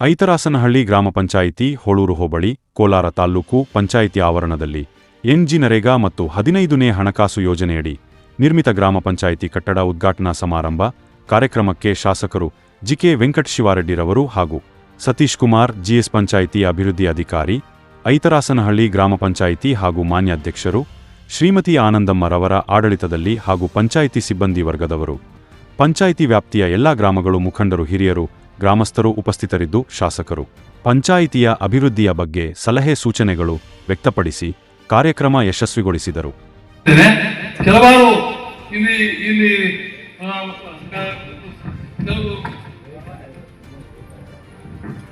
ಐತರಾಸನಹಳ್ಳಿ ಗ್ರಾಮ ಪಂಚಾಯಿತಿ, ಹೋಳೂರು ಹೋಬಳಿ, ಕೋಲಾರ ತಾಲ್ಲೂಕು ಪಂಚಾಯಿತಿ ಆವರಣದಲ್ಲಿ ಎನ್ಜಿ ನರೇಗಾ ಮತ್ತು ಹದಿನೈದನೇ ಹಣಕಾಸು ಯೋಜನೆಯಡಿ ನಿರ್ಮಿತ ಗ್ರಾಮ ಪಂಚಾಯಿತಿ ಕಟ್ಟಡ ಉದ್ಘಾಟನಾ ಸಮಾರಂಭ ಕಾರ್ಯಕ್ರಮಕ್ಕೆ ಶಾಸಕರು ಜಿಕೆ ವೆಂಕಟಶಿವಾರೆಡ್ಡಿರವರು ಹಾಗೂ ಸತೀಶ್ ಕುಮಾರ್, ಜಿಎಸ್ ಪಂಚಾಯಿತಿ ಅಭಿವೃದ್ಧಿ ಅಧಿಕಾರಿ, ಐತರಾಸನಹಳ್ಳಿ ಗ್ರಾಮ ಪಂಚಾಯಿತಿ ಹಾಗೂ ಮಾನ್ಯಾಧ್ಯಕ್ಷರು ಶ್ರೀಮತಿ ಆನಂದಮ್ಮರವರ ಆಡಳಿತದಲ್ಲಿ ಹಾಗೂ ಪಂಚಾಯಿತಿ ಸಿಬ್ಬಂದಿ ವರ್ಗದವರು, ಪಂಚಾಯಿತಿ ವ್ಯಾಪ್ತಿಯ ಎಲ್ಲಾ ಗ್ರಾಮಗಳು ಮುಖಂಡರು, ಹಿರಿಯರು ಗ್ರಾಮಸ್ಥರು ಉಪಸ್ಥಿತರಿದ್ದು ಶಾಸಕರು. ಪಂಚಾಯಿತಿಯ ಅಭಿವೃದ್ಧಿಯ ಬಗ್ಗೆ ಸಲಹೆ ಸೂಚನೆಗಳು ವ್ಯಕ್ತಪಡಿಸಿ ಕಾರ್ಯಕ್ರಮ ಯಶಸ್ವಿಗೊಳಿಸಿದರು. ಕೆಲವಾರು ಇಲ್ಲಿ ಇಲ್ಲಿ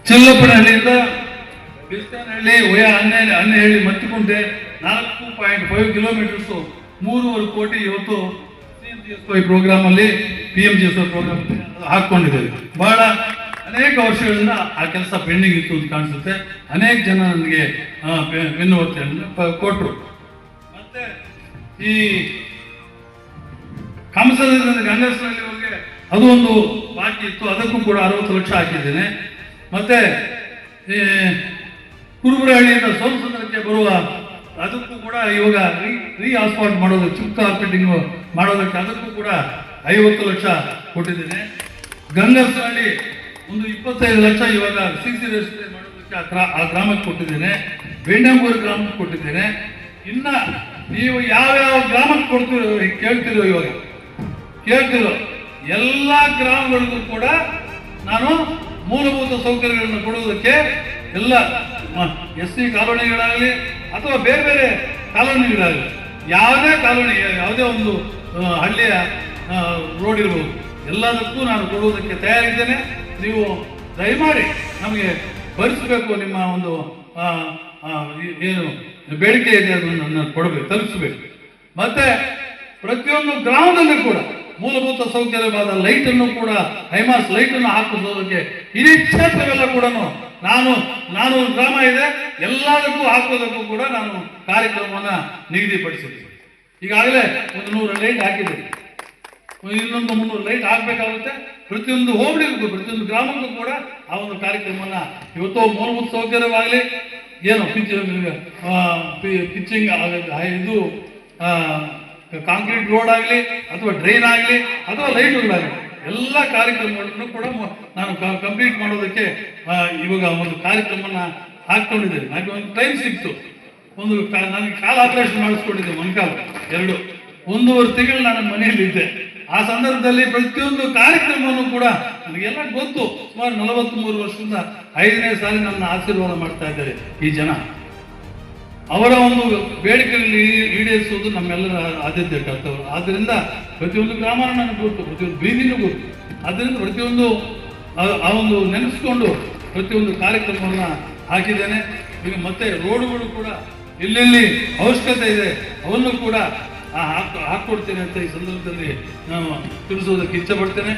ಚಿಲ್ಲಪ್ಪನಹಳ್ಳಿಯಿಂದ ಬಿಸ್ತಾನಹಳ್ಳಿ ಒಯ ಹನ್ನೆ ಹನ್ನೆಹಳ್ಳಿ ಮತ್ತಿಕುಂಟೆ ನಾಲ್ಕು ಪಾಯಿಂಟ್ ಫೈವ್ ಕಿಲೋಮೀಟರ್ಸ್ ಮೂರುವರೆ ಕೋಟಿ ಇವತ್ತು C M G S Y programme ಅಲ್ಲಿ P M G S Y programme ಹಾಕೊಂಡಿದ್ದೇವೆ ಬಹಳ ಅನೇಕ ವರ್ಷಗಳಿಂದ ಆ ಕೆಲಸ ಪೆಂಡಿಂಗ್ ಇತ್ತು ಅಂತ ಕಾಣಿಸುತ್ತೆ. ಅನೇಕ ಜನ ನನಗೆ ಬೆನ್ನುವತ್ತೆಯನ್ನು ಕೊಟ್ಟರು ಮತ್ತೆ ಈ ಕಂಸದಿಂದ ಗಂಗಸ್ನಲ್ಲಿ ಹೋಗಿ ಅದು ಒಂದು ಬಾಕಿ ಇತ್ತು. ಅದಕ್ಕೂ ಕೂಡ ಅರವತ್ತು ಲಕ್ಷ ಹಾಕಿದ್ದೇನೆ. ಮತ್ತೆ, ಈ ಕುರುಬರಹಳ್ಳಿಯಿಂದ ಸೋಮಸುಂದರಕ್ಕೆ ಬರುವ ಅದಕ್ಕೂ ಕೂಡ ಇವಾಗ ರೀ ಆಸ್ಪಾಟ್ ಮಾಡೋದು, ಚುಕ್ಕ ಕಾರ್ಪೆಟಿಂಗ್ ಮಾಡೋದಕ್ಕೆ ಅದಕ್ಕೂ ಕೂಡ ಐವತ್ತು ಲಕ್ಷ ಕೊಟ್ಟಿದ್ದೇನೆ. ಗಂಗಸಹಳ್ಳಿ ಒಂದು ಇಪ್ಪತ್ತೈದು ಲಕ್ಷ ಇವಾಗ ಸಿ ಸಿ ರಸ್ತೆ ಮಾಡೋದಕ್ಕೆ ಆ ಆ ಗ್ರಾಮಕ್ಕೆ ಕೊಟ್ಟಿದ್ದೇನೆ. ಬೆಣ್ಣಂಗೂರು ಗ್ರಾಮಕ್ಕೆ ಕೊಟ್ಟಿದ್ದೇನೆ. ಇನ್ನ ನೀವು ಯಾವ್ಯಾವ ಗ್ರಾಮಕ್ಕೆ ಕೊಡ್ತೀರೋ ಕೇಳ್ತಿರೋ ಇವಾಗ. ಕೇಳ್ತಿರೋ ಎಲ್ಲ ಗ್ರಾಮಗಳಿಗೂ ಕೂಡ ನಾನು ಮೂಲಭೂತ ಸೌಕರ್ಯಗಳನ್ನು ಕೊಡುವುದಕ್ಕೆ ಎಲ್ಲ ಎಸ್ ಸಿ ಕಾಲೋನಿಗಳಾಗಲಿ ಅಥವಾ ಬೇರೆ ಬೇರೆ ಕಾಲೋನಿಗಳಾಗಲಿ, ಯಾವುದೇ ಕಾಲೋನಿ, ಯಾವುದೇ ಒಂದು ಹಳ್ಳಿಯ ರೋಡ್ ಇರ್ಬೋದು, ಎಲ್ಲದಕ್ಕೂ ನಾನು ಕೊಡುವುದಕ್ಕೆ ತಯಾರಿದ್ದೇನೆ. ನೀವು ದಯಮಾಡಿ ನಮಗೆ ಭರಿಸಬೇಕು ನಿಮ್ಮ ಒಂದು ಏನು ಬೇಡಿಕೆ ಇದೆ ಅದನ್ನು ಕೊಡಬೇಕು, ತಲುಪಿಸಬೇಕು. ಮತ್ತೆ ಪ್ರತಿಯೊಂದು ಗ್ರಾಮದಲ್ಲೂ ಕೂಡ ಮೂಲಭೂತ ಸೌಕರ್ಯವಾದ ಲೈಟನ್ನು ಕೂಡ, ಹೈಮಾಸ್ ಲೈಟನ್ನು ಹಾಕಿಸೋದಕ್ಕೆ ಇಡೀ ಕ್ಷೇತ್ರವೆಲ್ಲ ಕೂಡ ನಾನು ನಾನು ಗ್ರಾಮ ಇದೆ, ಎಲ್ಲದಕ್ಕೂ ಹಾಕೋದಕ್ಕೂ ಕೂಡ ನಾನು ಕಾರ್ಯಕ್ರಮವನ್ನು ನಿಗದಿಪಡಿಸಿದ್ದೀನಿ ಈಗಾಗಲೇ ಒಂದು ನೂರು ಲೈಟ್ ಹಾಕಿದ್ದೀನಿ. ಇನ್ನೊಂದು ಮುನ್ನೂರು ಲೈಟ್ ಹಾಕಬೇಕಾಗುತ್ತೆ. ಪ್ರತಿಯೊಂದು ಹೋಬಳಿಗೂ, ಪ್ರತಿಯೊಂದು ಗ್ರಾಮಕ್ಕೂ ಕೂಡ ಆ ಒಂದು ಕಾರ್ಯಕ್ರಮನ ಇವತ್ತು ಮೂಲಭೂತ ಸೌಕರ್ಯವಾಗಲಿ, ಏನು ಪಿಚ್ ಪಿಚ್ಚಿಂಗ್ ಇದು ಕಾಂಕ್ರೀಟ್ ರೋಡ್ ಆಗಲಿ, ಅಥವಾ ಡ್ರೈನ್ ಆಗಲಿ, ಅಥವಾ ಲೈಟ್ಗಳಾಗಲಿ ಎಲ್ಲ ಕಾರ್ಯಕ್ರಮಗಳನ್ನು ಕೂಡ ನಾನು ಕಂಪ್ಲೀಟ್ ಮಾಡೋದಕ್ಕೆ ಇವಾಗ ಒಂದು ಕಾರ್ಯಕ್ರಮನ ಹಾಕ್ಕೊಂಡಿದ್ದೇನೆ. ನನಗೆ ಒಂದು ಟೈಮ್ ಸಿಕ್ತು. ಒಂದು ನನಗೆ ಕಾಲು ಆಪರೇಷನ್ ಮಾಡಿಸ್ಕೊಂಡಿದ್ದೆ ಮೊಣಕಾಲು. ಎರಡು. ಒಂದೂವರೆ ತಿಂಗಳು ನಾನು ಮನೆಯಲ್ಲಿದ್ದೆ. ಆ ಸಂದರ್ಭದಲ್ಲಿ ಪ್ರತಿಯೊಂದು ಕಾರ್ಯಕ್ರಮವನ್ನು ಕೂಡ ನನಗೆಲ್ಲ ಗೊತ್ತು. ಸುಮಾರು ನಲವತ್ತ್ ಮೂರು ವರ್ಷದಿಂದ ಐದನೇ ಸಾರಿ ನನ್ನ ಆಶೀರ್ವಾದ ಮಾಡ್ತಾ ಇದ್ದಾರೆ ಈ ಜನ. ಅವರ ಒಂದು ಬೇಡಿಕೆಯಲ್ಲಿ ಈಡೇರಿಸುವುದು ನಮ್ಮೆಲ್ಲರ ಆದ್ಯತೆ ಕರ್ತವ್ಯ. ಆದ್ದರಿಂದ ಪ್ರತಿಯೊಂದು ಗ್ರಾಮನ ನನಗೆ ಗೊತ್ತು, ಪ್ರತಿಯೊಂದು ಬೀದಿನೂ ಗೊತ್ತು. ಆದ್ದರಿಂದ ಪ್ರತಿಯೊಂದು ಆ- ಒಂದು ನೆನೆಸ್ಕೊಂಡು ಪ್ರತಿಯೊಂದು ಕಾರ್ಯಕ್ರಮವನ್ನು ಹಾಕಿದ್ದೇನೆ. ಈಗ ಮತ್ತೆ ರೋಡುಗಳು ಕೂಡ, ಎಲ್ಲೆಲ್ಲಿ ಅವಶ್ಯಕತೆ ಇದೆ, ಅವನ್ನು ಕೂಡ ಆ ಹಾಕ್ ಹಾಕ್ಕೊಡ್ತೇನೆ ಅಂತ ಈ ಸಂದರ್ಭದಲ್ಲಿ ನಾನು ತಿಳಿಸೋದಕ್ಕೆ ಇಚ್ಛೆ ಪಡ್ತೇನೆ.